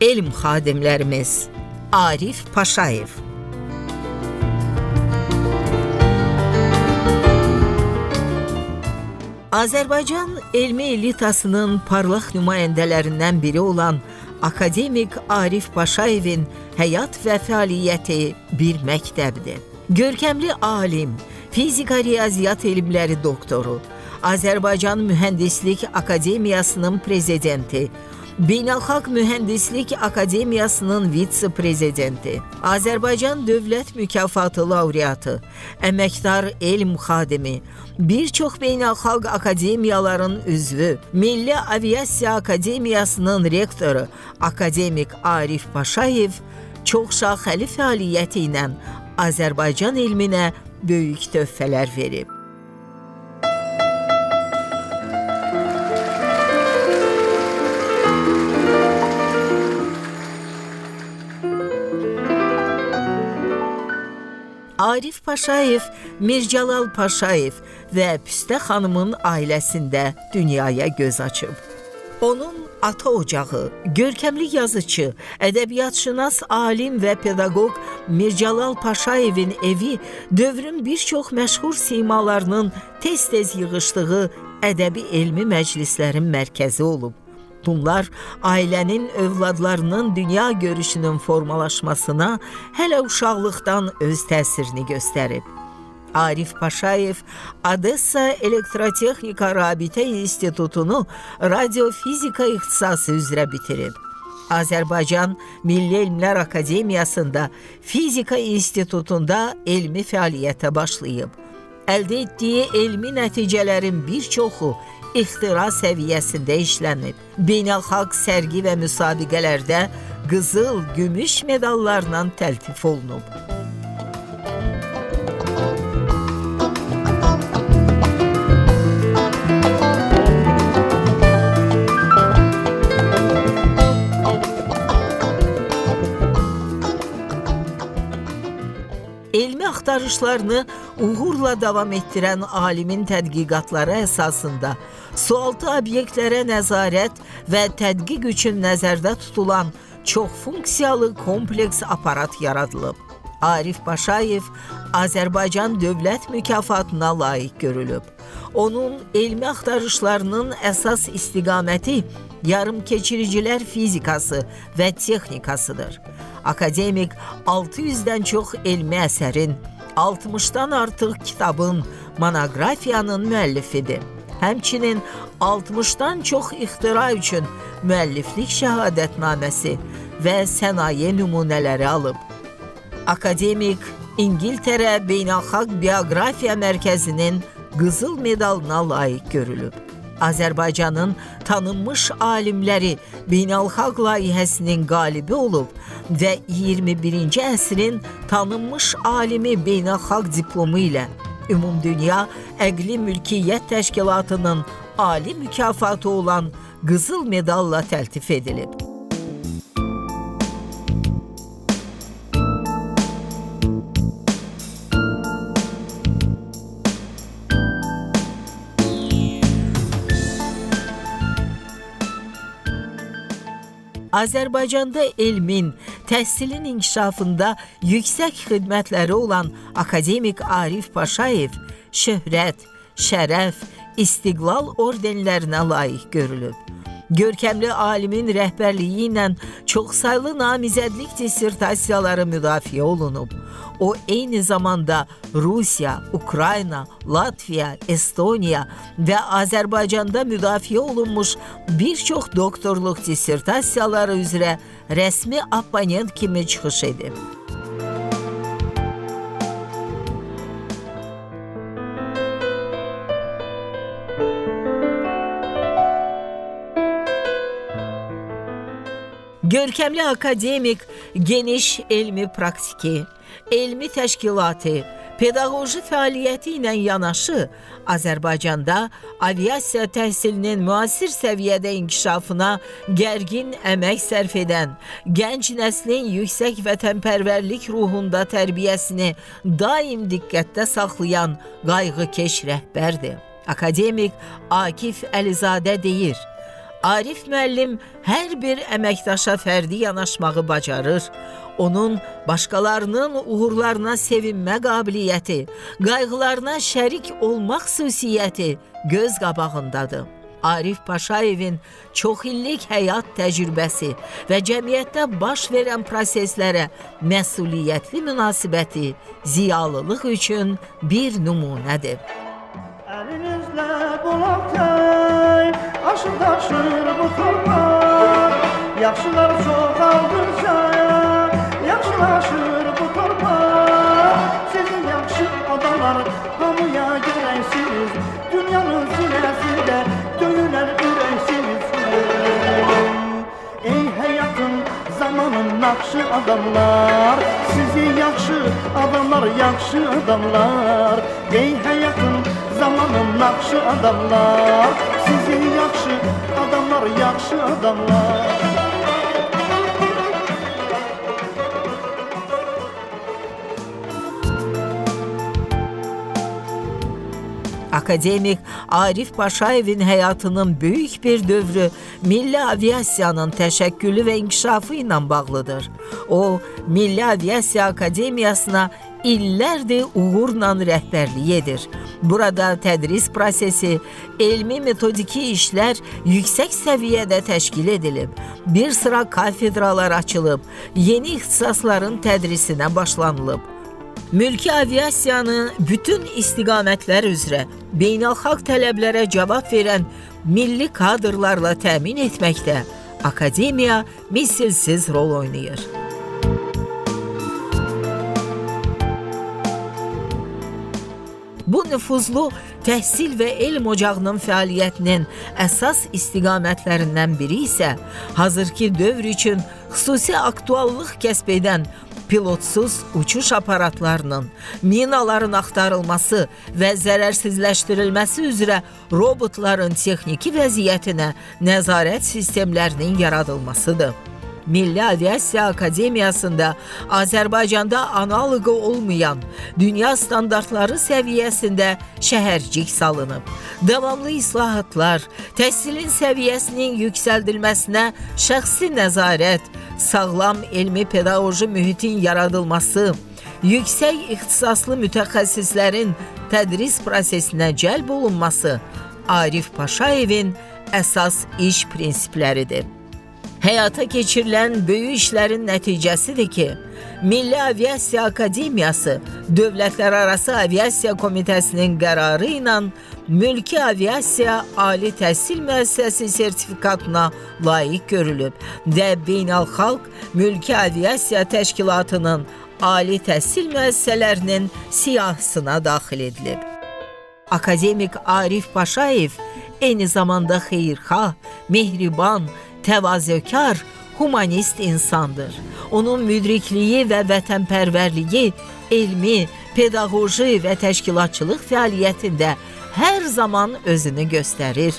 elm xadimlərimiz Arif Paşayev Azərbaycan elmi elitasının parlaq nümayəndələrindən biri olan akademik Arif Paşayevin həyat və fəaliyyəti bir məktəbdir. Görkəmli alim, fizika riyaziyyat elmləri doktoru, Azərbaycan Mühəndislik Akademiyasının prezidenti, Beynəlxalq Mühəndislik Akademiyasının vitse-prezidenti, Azərbaycan Dövlət Mükafatı laureatı, əməkdar elm xadimi, bir çox beynəlxalq akademiyaların üzvü, Milli Aviasiya Akademiyasının rektoru akademik Arif Paşayev çoxşaxəli fəaliyyəti ilə Azərbaycan elminə böyük töhfələr verib. Arif Paşayev, Mircəlal Paşayev və Püstə xanımın ailəsində dünyaya göz açıb. Onun ata ocağı, görkəmli yazıcı, ədəbiyyatşünas, alim və pedaqoq Mircəlal Paşayevin evi dövrün bir çox məşhur simalarının tez-tez yığışdığı ədəbi elmi məclislərin mərkəzi olub. Bunlar ailənin övladlarının dünya görüşünün formalaşmasına hələ uşaqlıqdan öz təsirini göstərib. Arif Paşayev Odessa Elektrotexnika Rabitə İnstitutunu radiofizika ixtisası üzrə bitirib. Azərbaycan Milli Elmlər Akademiyasında Fizika İnstitutunda elmi fəaliyyətə başlayıb. Əldə etdiyi elmi nəticələrin bir çoxu ixtira səviyyəsində işlənib. Beynəlxalq sərgi və müsabiqələrdə qızıl, gümüş medallarla təltif olunub. Elmi axtarışlarını uğurla davam etdirən alimin tədqiqatları əsasında sualtı obyektlərə nəzarət və tədqiq üçün nəzərdə tutulan çoxfunksiyalı kompleks aparat yaradılıb. Arif Paşayev Azərbaycan Dövlət mükafatına layiq görülüb. Onun elmi axtarışlarının əsas istiqaməti yarımkeçiricilər fizikası və texnikasıdır. Akademik 600-dən çox elmi əsərin, 60-dan artıq kitabın, monoqrafiyanın müəllifidir. Həmçinin 60-dan çox ixtira üçün müəlliflik şəhadətnaməsi və sənaye nümunələri alıb. Akademik İngiltərə Beynəlxalq Bioqrafiya Mərkəzinin qızıl medalına layiq görülüb. Azərbaycanın tanınmış alimləri beynəlxalq layihəsinin qalibi olub və 21-ci əsrin tanınmış alimi beynəlxalq diplomu ilə Ümumdünya Əqli Mülkiyyət Təşkilatının ali mükafatı olan qızıl medalla təltif edilib. Azərbaycanda elmin, təhsilin inkişafında yüksək xidmətləri olan akademik Arif Paşayev şöhrət, şərəf, istiqlal ordenlərinə layiq görülüb. Görkəmli alimin rəhbərliyi ilə çoxsaylı namizədlik dissertasiyaları müdafiə olunub. O eyni zamanda Rusiya, Ukrayna, Latviya, Estoniya və Azərbaycanda müdafiə olunmuş bir çox doktorluq dissertasiyaları üzrə rəsmi abonent kimi çıxış edib. Görkəmli akademik, geniş elmi praktiki, elmi təşkilatı, pedaqoji fəaliyyəti ilə yanaşı Azərbaycanda aviasiya təhsilinin müasir səviyyədə inkişafına gərgin əmək sərf edən, gənc nəslin yüksək vətənpərvərlik ruhunda tərbiyəsini daim diqqətdə saxlayan qayğıkeş rəhbərdir. Akademik Akif Əlizadə deyir: Arif müəllim hər bir əməkdaşa fərdi yanaşmağı bacarır. Onun başqalarının uğurlarına sevinmə qabiliyyəti, qayğılarına şərik olmaq xüsusiyyəti göz qabağındadır. Arif Paşayevin çox illik həyat təcrübəsi və cəmiyyətdə baş verən proseslərə məsuliyyətli münasibəti ziyalılıq üçün bir nümunədir. Elinizle Aşır taşır torpaq Yaxşılar çoxaldıqca Yaxşılaşır bu torpaq Sizin yaxşı adamlar Hamıya görəksiniz Dünyanın sinəsində Dönürlər ürəksiniz Ey həyatın zamanın nakşı adamlar. Sizi yaxşı adamlar yaxşı adamlar. Ey həyatın zamanın nakşı adamlar Sizi yaxşı adamlar yaxşı adamlar Akademik Arif Paşayevin həyatının böyük bir dövrü milli aviasiyanın təşəkkülü və inkişafı ilə bağlıdır. O, Milli Aviasiya Akademiyasına illərdir uğurla rəhbərlik. Burada tədris prosesi, elmi metodiki işlər yüksək səviyyədə təşkil edilib. Bir sıra kafedralar açılıb, yeni ixtisasların tədrisinə başlanılıb. Mülki aviasiyanın bütün istiqamətlər üzrə beynəlxalq tələblərə cavab verən milli kadrlarla təmin etməkdə akademiya misilsiz rol oynayır. Bu nüfuzlu təhsil və elm ocağının fəaliyyətinin əsas istiqamətlərindən biri isə hazırki dövr üçün xüsusi aktuallıq kəsb edən pilotsuz uçuş aparatlarının, minaların axtarılması və zərərsizləşdirilməsi üzrə robotların texniki vəziyyətinə nəzarət sistemlərinin yaradılmasıdır. Milli Aviasiya Akademiyasında Azərbaycanda analoqu olmayan dünya standartları səviyyəsində şəhərcik salınıb. Davamlı islahatlar, təhsilin səviyyəsinin yüksəldilməsinə şəxsi nəzarət, sağlam elmi pedaqoji mühitin yaradılması, yüksək ixtisaslı mütəxəssislərin tədris prosesinə cəlb olunması Arif Paşayevin əsas iş prinsipləridir. Həyata keçirilən böyük işlərin nəticəsidir ki, Milli Aviasiya Akademiyası Dövlətlərarası Aviasiya Komitəsinin qərarı ilə Mülki Aviasiya Ali Təhsil Müəssisəsi sertifikatına layiq görülüb və Beynəlxalq Mülki Aviasiya Təşkilatının Ali təhsil müəssisələrinin siyahısına daxil edilib. Akademik Arif Paşayev eyni zamanda xeyirxah, mehriban, təvazökar, humanist insandır. Onun müdrikliyi və vətənpərvərliyi elmi, pedaqoji və təşkilatçılıq fəaliyyətində hər zaman özünü göstərir.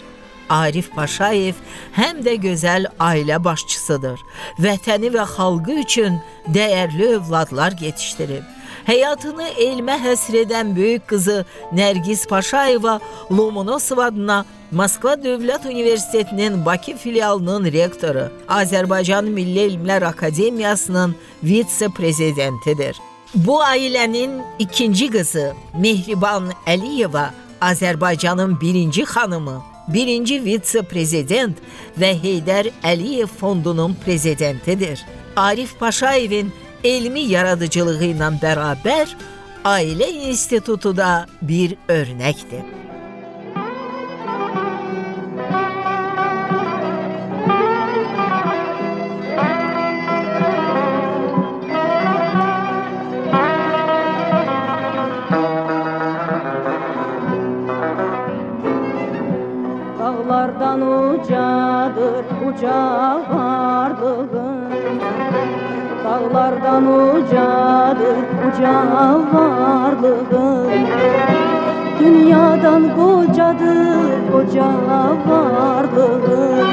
Arif Paşayev həm də gözəl ailə başçısıdır. Vətəni və xalqı üçün dəyərli övladlar yetişdirib. Həyatını elmə həsr edən böyük qızı Nərgiz Paşayeva Lomonosov adına Moskva Dövlət Universitetinin Bakı filialının rektoru, Azərbaycan Milli Elmlər Akademiyasının vitse-prezidentidir. Bu ailənin ikinci qızı Mehriban Əliyeva Azərbaycanın birinci xanımı, birinci vitse-prezident və Heydər Əliyev fondunun prezidentidir. Arif Paşayevin elmi yaradıcılığı ilə bərabər Ailə İnstitutu da bir örnəkdir. Dağlardan ucadır uca varlığın Dağlardan ucadır uca varlığın Dünyadan kocadır koca varlığın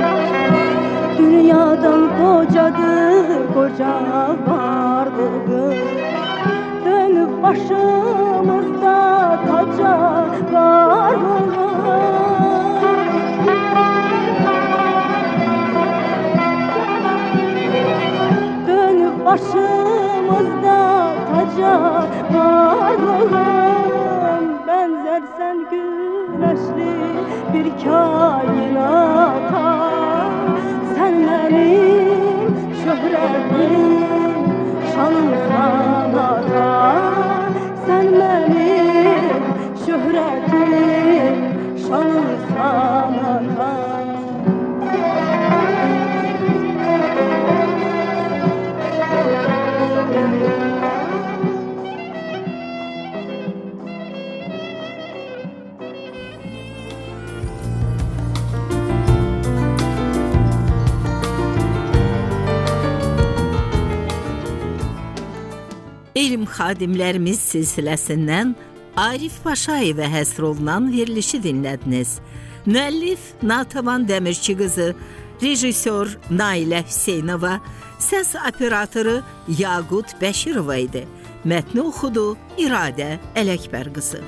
Dünyadan kocadır koca varlığın Dönüp başımızda taca kainata. Sen benim xadimlərimiz silsiləsindən Arif Paşayevə həsr olunan verilişi dinlədiniz. Müəllif Natavan Dəmirçi qızı, rejissor Nailə Hüseynova, səs operatoru Yaqut Bəşirova idi. Mətni oxudu İradə Ələkbər qızı.